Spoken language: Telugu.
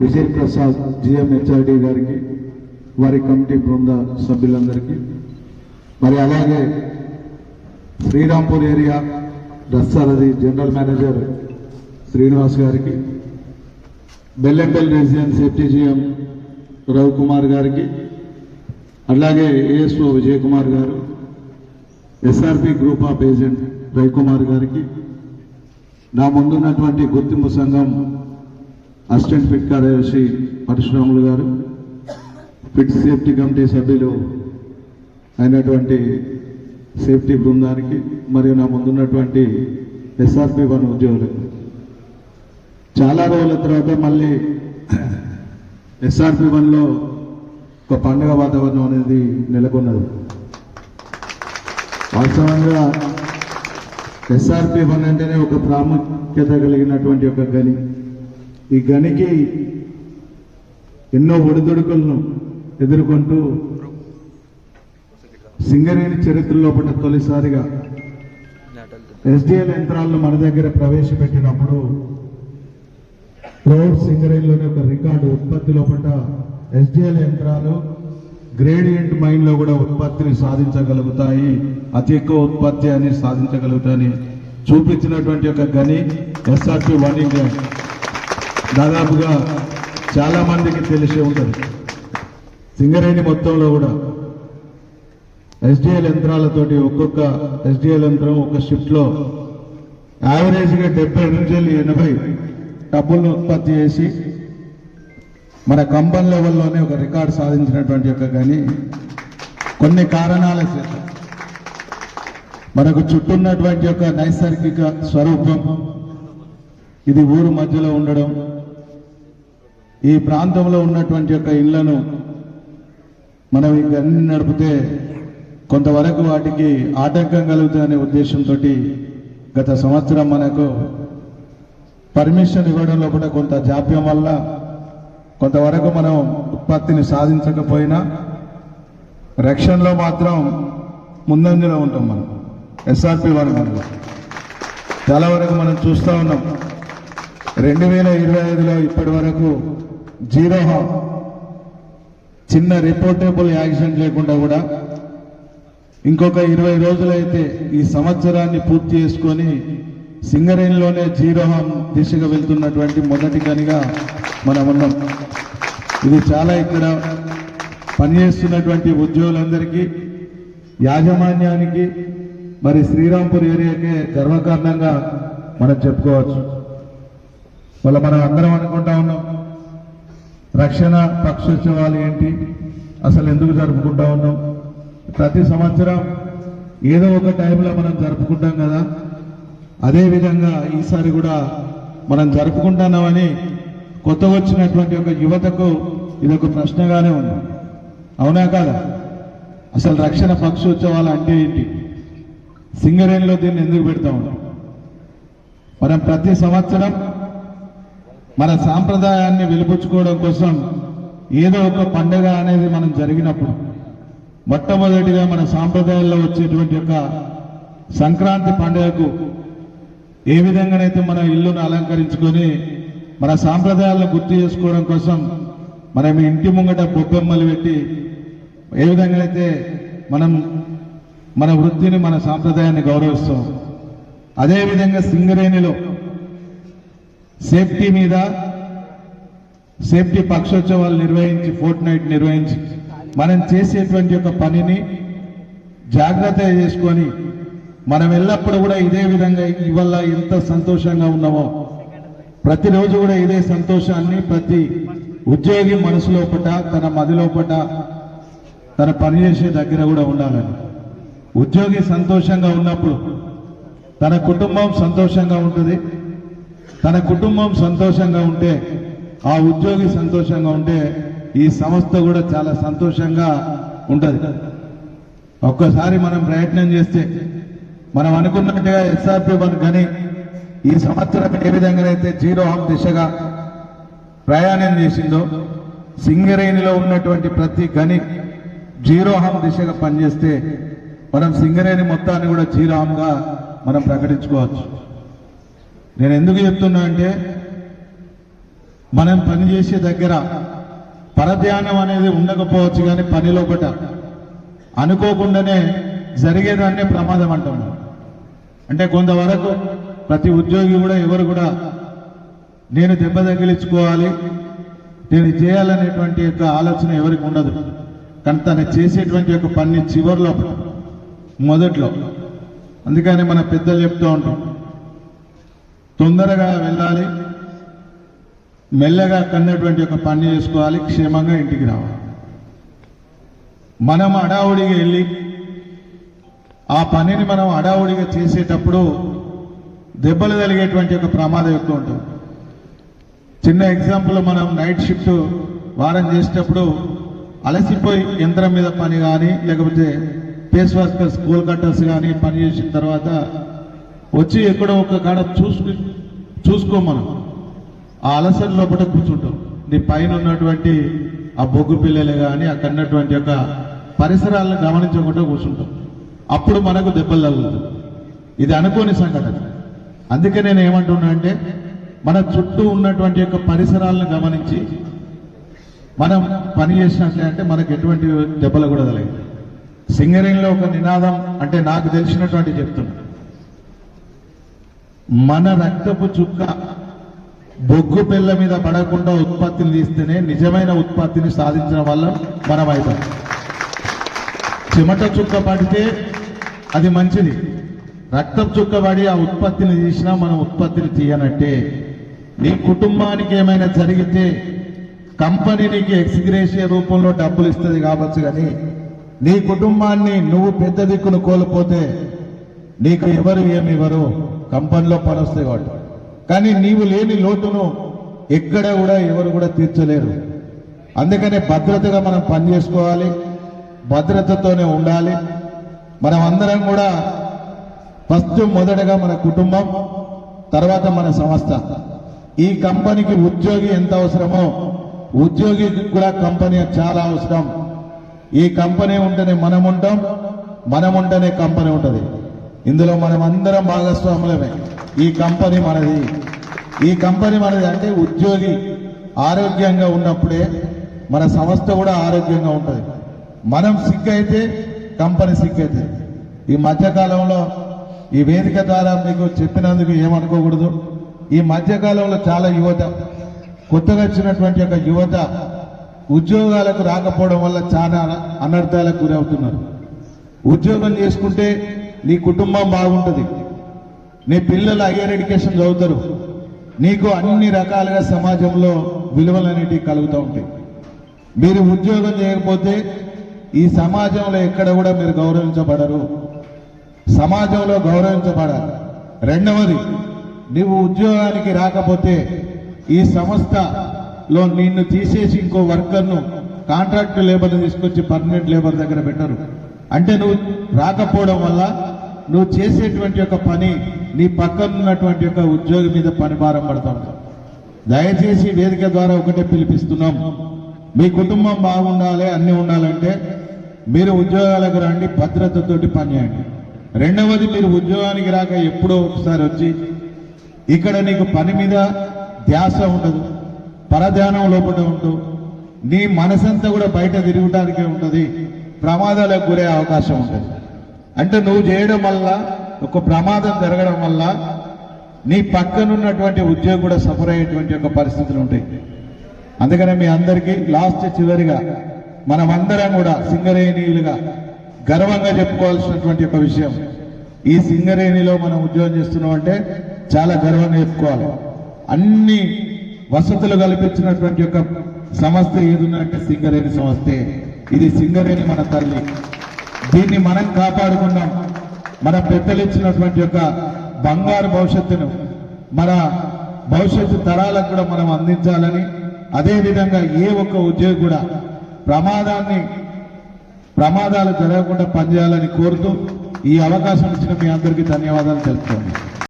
విజయ్ ప్రసాద్ జిఎంహెచ్ఆర్డి గారికి వారి కమిటీ బృంద సభ్యులందరికీ మరి అలాగే Srirampur area Dasharathi general manager Srinivas గారికి Bellampalli residence safety GM Ravikumar గారికి అలాగే ఏఎస్ఓ విజయ్ కుమార్ గారు SRP group of agent Ravikumar గారికి నా ముందున్నటువంటి గుర్తింపు సంఘం అసిస్టెంట్ ఫిట్ కార్యదర్శి పరశురాములు గారు ఫిట్ సేఫ్టీ కమిటీ సభ్యులు అయినటువంటి సేఫ్టీ బృందానికి మరియు నా ముందున్నటువంటి ఎస్ఆర్పి వన్ ఉద్యోగులకు చాలా రోజుల తర్వాత మళ్ళీ ఎస్ఆర్పి వన్లో ఒక పండుగ వాతావరణం అనేది నెలకొన్నది. వాస్తవంగా ఎస్ఆర్పి వన్ అంటేనే ఒక ప్రాముఖ్యత కలిగినటువంటి ఒక గని. ఈ గనికి ఎన్నో ఒడిదొడుకులను ఎదుర్కొంటూ సింగరేణి చరిత్రలో పడ్డ తొలిసారిగా ఎస్డిఎల్ యంత్రాలను మన దగ్గర ప్రవేశపెట్టినప్పుడు ప్రౌడ్ సింగరేణిలోని ఒక రికార్డు ఉత్పత్తిలో పడ్డ ఎస్డిఎల్ యంత్రాలు గ్రేడియంట్ మైండ్లో కూడా ఉత్పత్తిని సాధించగలుగుతాయి. అతి ఎక్కువ ఉత్పత్తి అని సాధించగలుగుతాయని చూపించినటువంటి ఒక గని ఎస్ఆర్పి వన్ ఇండియా. దాదాపుగా చాలామందికి తెలిసే ఉంటుంది. సింగరేణి మొత్తంలో కూడా ఎస్డిఎల్ యంత్రాలతోటి ఒక్కొక్క ఎస్డిఎల్ యంత్రం ఒక షిఫ్ట్లో యావరేజ్గా డెబ్బై నుంచి ఎనభై డబ్బులను ఉత్పత్తి చేసి మన కంబన్ లెవెల్లోనే ఒక రికార్డు సాధించినటువంటి యొక్క కానీ కొన్ని కారణాల చేత. మనకు చుట్టూన్నటువంటి యొక్క నైసర్గిక స్వరూపం ఇది ఊరు మధ్యలో ఉండడం ఈ ప్రాంతంలో ఉన్నటువంటి యొక్క ఇళ్ళను మనం ఈ అన్ని నడిపితే కొంతవరకు వాటికి ఆటంకం కలుగుతుందనే ఉద్దేశంతో గత సంవత్సరం మనకు పర్మిషన్ ఇవ్వడంలో కూడా కొంత జాప్యం వల్ల కొంతవరకు మనం ఉత్పత్తిని సాధించకపోయినా రక్షణలో మాత్రం ముందంజలో ఉంటాం మనం. ఎస్ఆర్పి వర్గంలో చాలా వరకు మనం చూస్తూ ఉన్నాం. రెండు వేల ఇరవై ఐదులో ఇప్పటి వరకు జీరో చిన్న రిపోర్టబుల్ యాక్సిడెంట్ లేకుండా కూడా ఇంకొక ఇరవై రోజులైతే ఈ సంవత్సరాన్ని పూర్తి చేసుకొని సింగరేణిలోనే జీరో హామ్ దిశగా వెళ్తున్నటువంటి మొదటి గనిగా మనం ఉన్నాం ఇది చాలా ఇక్కడ పనిచేస్తున్నటువంటి ఉద్యోగులందరికీ యాజమాన్యానికి మరి శ్రీరాంపూర్ ఏరియాకే గర్వకారణంగా మనం చెప్పుకోవచ్చు. వాళ్ళ మనం అందరం అనుకుంటా ఉన్నాం రక్షణ పక్షోత్సవాలు ఏంటి? అసలు ఎందుకు జరుపుకుంటా ఉన్నాం? ప్రతి సంవత్సరం ఏదో ఒక టైంలో మనం జరుపుకుంటాం కదా. అదేవిధంగా ఈసారి కూడా మనం జరుపుకుంటున్నామని కొత్త వచ్చినటువంటి ఒక యువతకు ఇది ఒక ప్రశ్నగానే ఉంది. అవునా కాదా? అసలు రక్షణ పక్షోత్సవాలు అంటే ఏంటి? సింగరేణిలో దీన్ని ఎందుకు పెడతా ఉన్నాం? మనం ప్రతి సంవత్సరం మన సాంప్రదాయాన్ని వెలిపుచ్చుకోవడం కోసం ఏదో ఒక పండుగ అనేది మనం జరిగినప్పుడు మొట్టమొదటిగా మన సాంప్రదాయాల్లో వచ్చేటువంటి యొక్క సంక్రాంతి పండుగకు ఏ విధంగానైతే మన ఇల్లును అలంకరించుకొని మన సాంప్రదాయాలను గుర్తు చేసుకోవడం కోసం మనం ఇంటి ముంగట బొబ్బెమ్మలు పెట్టి ఏ విధంగానైతే మనం మన వృత్తిని మన సాంప్రదాయాన్ని గౌరవిస్తాం అదేవిధంగా సింగరేణిలో సేఫ్టీ మీద సేఫ్టీ పక్షోత్సవాలు నిర్వహించి ఫోర్ట్ నైట్ నిర్వహించి మనం చేసేటువంటి యొక్క పనిని జాగ్రత్త చేసుకొని మనం ఎల్లప్పుడూ కూడా ఇదే విధంగా ఇవల్ల ఎంత సంతోషంగా ఉన్నామో ప్రతిరోజు కూడా ఇదే సంతోషాన్ని ప్రతి ఉద్యోగి మనసులో పట తన మదిలోపట తన పనిచేసే దగ్గర కూడా ఉండాలని. ఉద్యోగి సంతోషంగా ఉన్నప్పుడు తన కుటుంబం సంతోషంగా ఉంటుంది. తన కుటుంబం సంతోషంగా ఉంటే ఆ ఉద్యోగి సంతోషంగా ఉంటే ఈ సంస్థ కూడా చాలా సంతోషంగా ఉంటుంది. ఒక్కసారి మనం ప్రయత్నం చేస్తే మనం అనుకున్నట్టుగా ఎస్ఆర్పి వన్ కానీ ఈ సంవత్సరం ఏ విధంగానైతే జీరో హామ్ దిశగా ప్రయాణం చేసిందో సింగరేణిలో ఉన్నటువంటి ప్రతి గని జీరో హామ్ దిశగా పనిచేస్తే మనం సింగరేణి మొత్తాన్ని కూడా జీరో హామ్గా మనం ప్రకటించుకోవచ్చు. నేను ఎందుకు చెప్తున్నా అంటే మనం పనిచేసే దగ్గర పరధ్యానం అనేది ఉండకపోవచ్చు కానీ పనిలో ఒకట అనుకోకుండానే జరిగేదాన్నే ప్రమాదం అంటాం అంటే కొంతవరకు ప్రతి ఉద్యోగి కూడా ఎవరు కూడా నేను దెబ్బ తగిలించుకోవాలి నేను చేయాలనేటువంటి యొక్క ఆలోచన ఎవరికి ఉండదు. కానీ తను చేసేటువంటి యొక్క పని చివరిలో మొదట్లో. అందుకని మన పెద్దలు చెప్తూ ఉంటాం తొందరగా వెళ్ళాలి. మెల్లగా కన్నటువంటి ఒక పని చేసుకోవాలి. క్షేమంగా ఇంటికి రావాలి. మనం అడావుడిగా వెళ్ళి ఆ పనిని మనం అడావుడిగా చేసేటప్పుడు దెబ్బలు తగిలేటువంటి ఒక ప్రమాదం ఎక్కువ ఉంటుంది. చిన్న ఎగ్జాంపుల్ మనం నైట్ షిఫ్ట్ వారం చేసేటప్పుడు అలసిపోయి యంత్రం మీద పని కానీ లేకపోతే ఫేస్ వర్కర్స్ కోల్ కట్టర్స్ కానీ పని చేసిన తర్వాత వచ్చి ఎక్కడో ఒక కాడ చూసుకు చూసుకో మనం ఆ అలసట లోపల కూర్చుంటాం. నీ పైన ఉన్నటువంటి ఆ బొగ్గు పిల్లలు కానీ అక్కడ ఉన్నటువంటి యొక్క పరిసరాలను గమనించకుండా కూర్చుంటాం. అప్పుడు మనకు దెబ్బలు తగులుతుంది ఇది అనుకోని సంఘటన. అందుకే నేను ఏమంటున్నా అంటే మన చుట్టూ ఉన్నటువంటి యొక్క పరిసరాలను గమనించి మనం పని చేసినట్లే అంటే మనకు ఎటువంటి దెబ్బలు కూడా తగలేదు సింగరింగ్లో ఒక నినాదం అంటే నాకు తెలిసినటువంటి చెప్తున్నా. మన రక్తపు చుక్క బొగ్గు పిల్ల మీద పడకుండా ఉత్పత్తిని తీస్తేనే నిజమైన ఉత్పత్తిని సాధించడం వల్ల మనం అవుతాం చెమట చుక్క పడితే అది మంచిది. రక్తం చుక్క పడి ఆ ఉత్పత్తిని తీసినా మనం ఉత్పత్తిని తీయనట్టే. నీ కుటుంబానికి ఏమైనా జరిగితే కంపెనీ నీకు ఎక్స్గ్రేషియ రూపంలో డబ్బులు ఇస్తుంది కావచ్చు కానీ నీ కుటుంబాన్ని నువ్వు పెద్ద దిక్కును కోల్పోతే నీకు ఎవరు ఏమి ఇవ్వరు? కంపెనీలో పని వస్తాయి కాబట్టి. కానీ నీవు లేని లోటును ఎక్కడ కూడా ఎవరు కూడా తీర్చలేరు. అందుకనే భద్రతగా మనం పని చేసుకోవాలి భద్రతతోనే ఉండాలి. మనం అందరం కూడా ఫస్ట్ మొదటగా మన కుటుంబం తర్వాత మన సంస్థ. ఈ కంపెనీకి ఉద్యోగి ఎంత అవసరమో ఉద్యోగికి కూడా కంపెనీ చాలా అవసరం. ఈ కంపెనీ ఉంటేనే మనం ఉంటాం మనం ఉంటేనే కంపెనీ ఉంటుంది. ఇందులో మనం అందరం భాగస్వాములమే. ఈ కంపెనీ మనది. ఈ కంపెనీ మనది అంటే ఉద్యోగి ఆరోగ్యంగా ఉన్నప్పుడే మన సంస్థ కూడా ఆరోగ్యంగా ఉంటుంది. మనం సిక్ అయితే కంపెనీ సిక్ అయితే ఈ మధ్యకాలంలో ఈ వేదిక ద్వారా మీకు చెప్పినందుకు ఏమనుకోకూడదు. ఈ మధ్యకాలంలో చాలా యువత కొత్తగా వచ్చినటువంటి యొక్క యువత ఉద్యోగాలకు రాకపోవడం వల్ల చాలా అనర్థాలకు గురవుతున్నారు. ఉద్యోగం చేసుకుంటే నీ కుటుంబం బాగుంటుంది. నీ పిల్లలు హయ్యర్ ఎడ్యుకేషన్ చదువుతారు. నీకు అన్ని రకాలుగా సమాజంలో విలువలు అనేటివి కలుగుతూ ఉంటాయి. మీరు ఉద్యోగం చేయకపోతే ఈ సమాజంలో ఎక్కడ కూడా మీరు గౌరవించబడరు. సమాజంలో గౌరవించబడాలి. రెండవది నువ్వు ఉద్యోగానికి రాకపోతే ఈ సంస్థలో నిన్ను తీసేసి ఇంకో వర్కర్ను కాంట్రాక్ట్ లేబర్ని తీసుకొచ్చి పర్మనెంట్ లేబర్ దగ్గర పెట్టరు. అంటే నువ్వు రాకపోవడం వల్ల నువ్వు చేసేటువంటి యొక్క పని నీ పక్కన ఉన్నటువంటి యొక్క ఉద్యోగి మీద పని భారం దయచేసి వేదిక ద్వారా ఒకటే పిలిపిస్తున్నాం. మీ కుటుంబం బాగుండాలి అన్ని ఉండాలంటే మీరు ఉద్యోగాలకు రండి భద్రతతోటి పనిచేయండి. రెండవది మీరు ఉద్యోగానికి రాక ఎప్పుడో ఒకసారి వచ్చి ఇక్కడ నీకు పని మీద ధ్యాస ఉండదు పరధ్యానం లోపల ఉండవు నీ మనసంతా కూడా బయట తిరగటానికే ఉంటుంది ప్రమాదాలకు గురే అవకాశం ఉంటుంది. అంటే నువ్వు చేయడం వల్ల ఒక ప్రమాదం జరగడం వల్ల నీ పక్కనున్నటువంటి ఉద్యోగి కూడా సఫర్ అయ్యేటువంటి ఒక పరిస్థితులు ఉంటాయి. అందుకనే మీ అందరికీ లాస్ట్ చివరిగా మనమందరం కూడా సింగరేణీయులుగా గర్వంగా చెప్పుకోవాల్సినటువంటి ఒక విషయం. ఈ సింగరేణిలో మనం ఉద్యోగం చేస్తున్నాం అంటే చాలా గర్వంగా చెప్పుకోవాలి. అన్ని వసతులు కల్పించినటువంటి ఒక సంస్థ ఏదుందంటే సింగరేణి సంస్థే. ఇది సింగరేణి మన తల్లి. దీన్ని మనం కాపాడుకున్నాం మన పెద్దలు ఇచ్చినటువంటి యొక్క బంగారు భవిష్యత్తును మన భవిష్యత్తు తరాలకు కూడా మనం అందించాలని అదేవిధంగా ఏ ఒక్క ఉద్యోగి కూడా ప్రమాదాన్ని ప్రమాదాలు జరగకుండా పనిచేయాలని కోరుతూ ఈ అవకాశం ఇచ్చిన మీ అందరికీ ధన్యవాదాలు తెలుపుతున్నాను